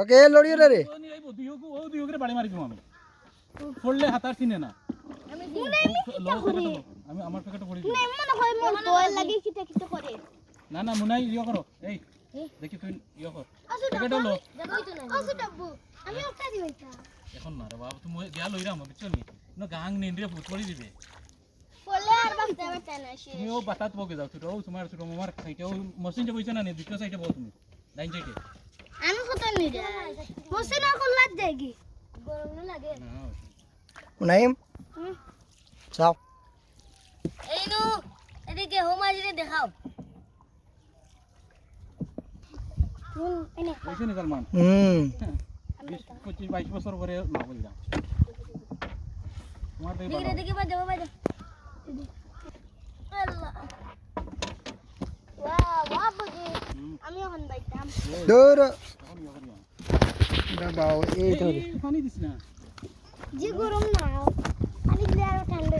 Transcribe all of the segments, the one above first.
ওকে লড়িয়ে রে। ও নি আইবো দুই হোক ও দুই হোক রে বাড়ি মারি দিম আমি। পড়লে হাতার চিনে না। লো প্যাকেট লো। আমি আমার প্যাকেটে পড়ি দিবি। না না মুনাই ইয়ে করো। এই দেখি তুই ইয়ে কর। প্যাকেট লো। এখন না রে বাবা তুমি গিয়া লইরা আমার বুঝছ না? গাং নিন্দ্রে ভূত পড়ি দিবে। ও বাতাত বকে যাও ছোট ও তোমার ছোট মামার সাইডে ও মসিন যে বইছো না নি? দ্বিতীয় সাইডে বল তুমি ডাইন সাইডে আমি কত নিরে মসিনা কল্লাত গরম না লাগে না নাইম এই নু এদিকে হোমাজিরে দেখাও। হুম এনে বইছো নি সালমান। হুম। বিশ পঁচিশ বাইশ বছর পরে না বললাম। তোমার দেখি দিকে দিকে বাজে বাজে আল্লাহ। ওয়া ওয়া আমি এখন বাইতাম। দূর বাবাও এই তো এই পানি দিস না যে গরম না পানি দিলে আরও ঠান্ডা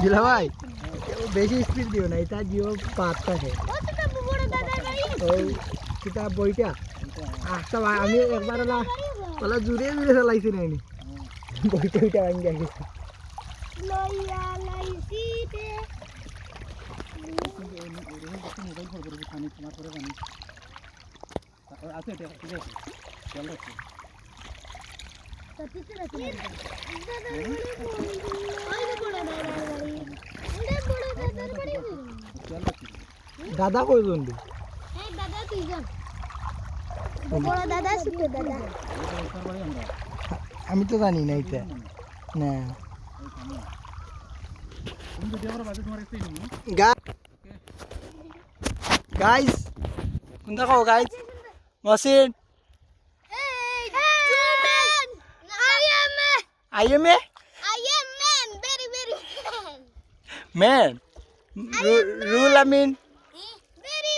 দিলা ভাই বেশি স্পিড দিও না, এটা জিও পাতটা হে ও কিতা বইটা। আস্তা আমি একবার না ওলা জুড়ে জুড়ে চালাইছি না এনে। বইটা ওইটা ভাঙি গেছে আছে ঠিক আছে চল রাখছি দাদা কয়জন দি দাদা দুইজন আমি তো জানি না এটা। না। গাইজ কোনটা কওঁ guys machine I am a I am man, very very man. Man. Rule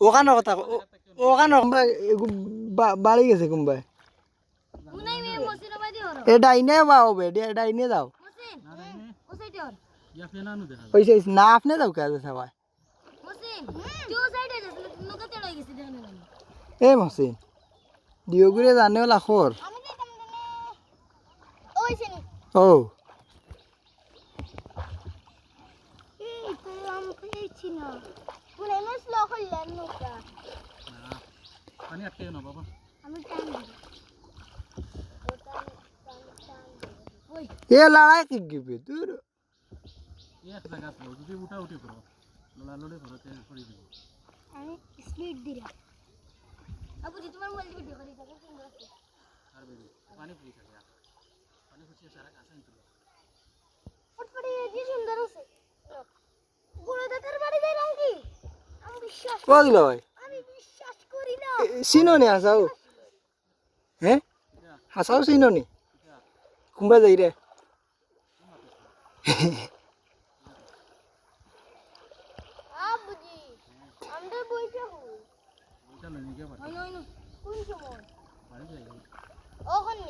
ওখানে কথা ওখানে বাড়ি গেছে কোনবাই এ ডাইনে বা হবে ডাইনে যাও। ওইসে না আপনি যাও কে আছে সবাই এ মহসিন দিওগুরে জানে ওলা খোর ও ছিল আসলো হইলেন নৌকা পানি আমি টান এ লড়াই কি গিবে দূর। এক জায়গা আসলো যদি উঠা উঠি করো। লড়ালড়ি করো কে করে দিব। আমি স্পিড দিরা আবু জি তোমার মোবাইল ভিডিও করে দাও কেন রাখছো আর বেবি পানি পুরি থাকে পানি পুরি সারা কাছে ইন্টারভিউ ফুটফুটি কি সুন্দর আছে? আমি বিশ্বাস কো দিল ভাই? আমি বিশ্বাস করি না। চিনো নি হাসাও? হ্যাঁ হাসাও চিনো নি কোনবা যাই রে। যাই। ওখানে।